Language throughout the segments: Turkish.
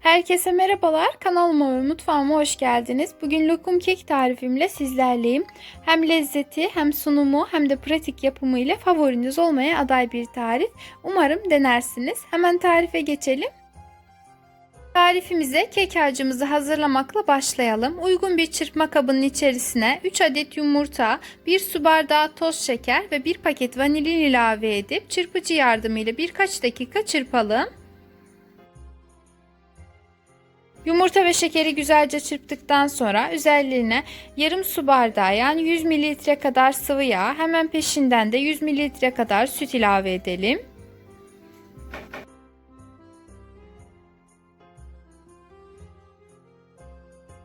Herkese merhabalar. Kanalıma ve mutfağıma hoş geldiniz. Bugün lokum kek tarifimle sizlerleyim. Hem lezzeti hem sunumu hem de pratik yapımı ile favoriniz olmaya aday bir tarif. Umarım denersiniz. Hemen tarife geçelim. Tarifimize kek harcımızı hazırlamakla başlayalım. Uygun bir çırpma kabının içerisine 3 adet yumurta, 1 su bardağı toz şeker ve 1 paket vanilin ilave edip çırpıcı yardımıyla birkaç dakika çırpalım. Yumurta ve şekeri güzelce çırptıktan sonra üzerlerine yarım su bardağı yani 100 mililitre kadar sıvı yağ hemen peşinden de 100 mililitre kadar süt ilave edelim.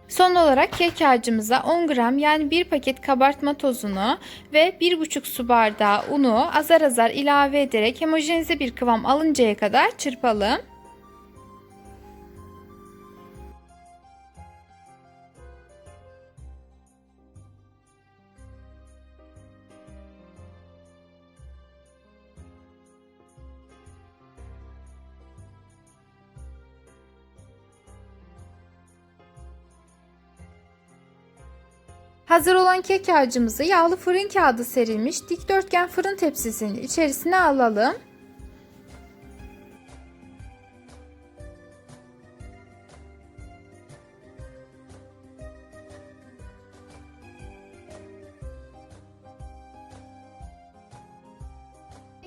Son olarak kek harcımıza 10 gram yani 1 paket kabartma tozunu ve 1,5 su bardağı unu azar azar ilave ederek homojenize bir kıvam alıncaya kadar çırpalım. Hazır olan kek harcımızı yağlı fırın kağıdı serilmiş dikdörtgen fırın tepsisinin içerisine alalım.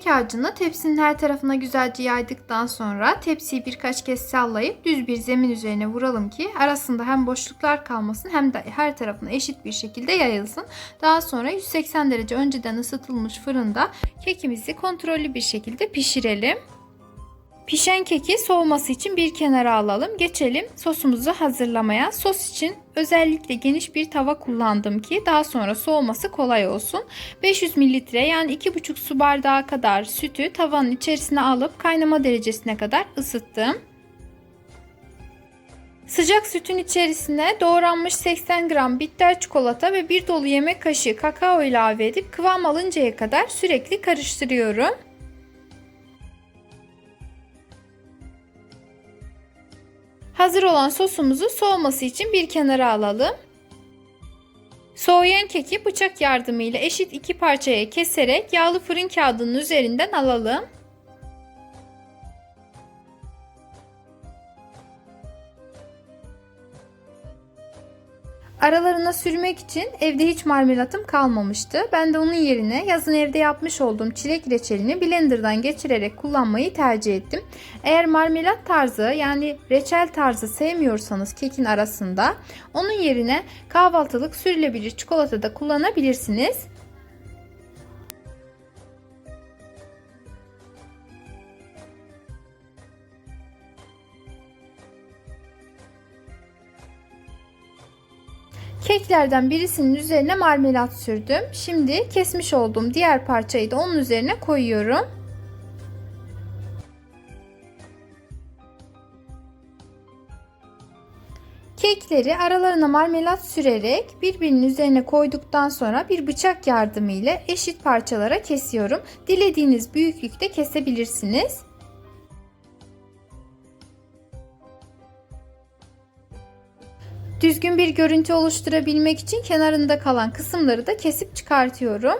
Kek harcını tepsinin her tarafına güzelce yaydıktan sonra tepsiyi birkaç kez sallayıp düz bir zemin üzerine vuralım ki arasında hem boşluklar kalmasın hem de her tarafına eşit bir şekilde yayılsın. Daha sonra 180 derece önceden ısıtılmış fırında kekimizi kontrollü bir şekilde pişirelim. Pişen keki soğuması için bir kenara alalım. Geçelim sosumuzu hazırlamaya. Sos için özellikle geniş bir tava kullandım ki daha sonra soğuması kolay olsun. 500 mililitre yani 2,5 su bardağı kadar sütü tavanın içerisine alıp kaynama derecesine kadar ısıttım. Sıcak sütün içerisine doğranmış 80 gram bitter çikolata ve bir dolu yemek kaşığı kakao ilave edip kıvam alıncaya kadar sürekli karıştırıyorum. Hazır olan sosumuzu soğuması için bir kenara alalım. Soğuyan keki bıçak yardımıyla eşit iki parçaya keserek yağlı fırın kağıdının üzerinden alalım. Aralarına sürmek için evde hiç marmelatım kalmamıştı. Ben de onun yerine yazın evde yapmış olduğum çilek reçelini blenderdan geçirerek kullanmayı tercih ettim. Eğer marmelat tarzı yani reçel tarzı sevmiyorsanız kekin arasında onun yerine kahvaltılık sürülebilir çikolata da kullanabilirsiniz. Keklerden birisinin üzerine marmelat sürdüm. Şimdi kesmiş olduğum diğer parçayı da onun üzerine koyuyorum. Kekleri aralarına marmelat sürerek birbirinin üzerine koyduktan sonra bir bıçak yardımıyla eşit parçalara kesiyorum. Dilediğiniz büyüklükte kesebilirsiniz. Düzgün bir görüntü oluşturabilmek için kenarında kalan kısımları da kesip çıkartıyorum.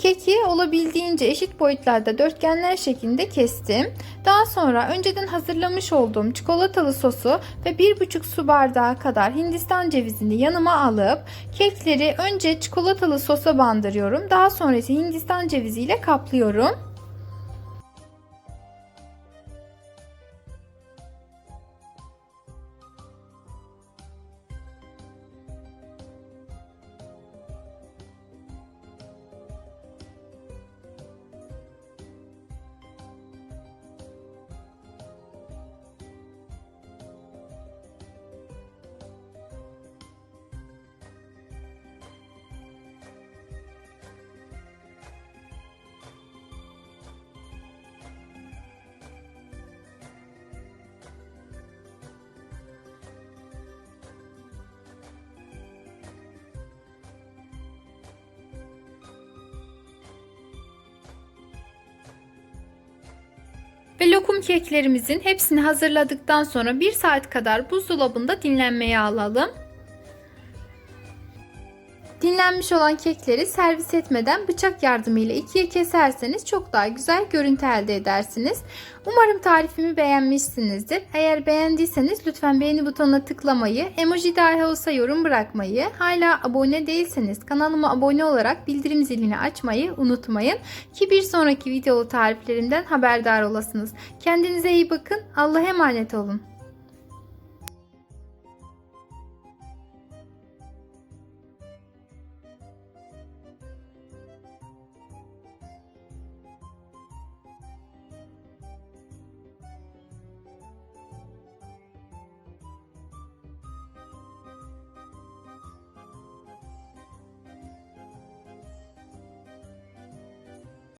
Keki olabildiğince eşit boyutlarda dörtgenler şeklinde kestim. Daha sonra önceden hazırlamış olduğum çikolatalı sosu ve 1,5 su bardağı kadar hindistan cevizini yanıma alıp kekleri önce çikolatalı sosa bandırıyorum. Daha sonra ise hindistan ceviziyle kaplıyorum. Ve lokum keklerimizin hepsini hazırladıktan sonra 1 saat kadar buzdolabında dinlenmeye alalım. Dinlenmiş olan kekleri servis etmeden bıçak yardımıyla ikiye keserseniz çok daha güzel görüntü elde edersiniz. Umarım tarifimi beğenmişsinizdir. Eğer beğendiyseniz lütfen beğeni butonuna tıklamayı, emoji dahi olsa yorum bırakmayı, hala abone değilseniz kanalıma abone olarak bildirim zilini açmayı unutmayın ki bir sonraki videolu tariflerimden haberdar olasınız. Kendinize iyi bakın. Allah'a emanet olun.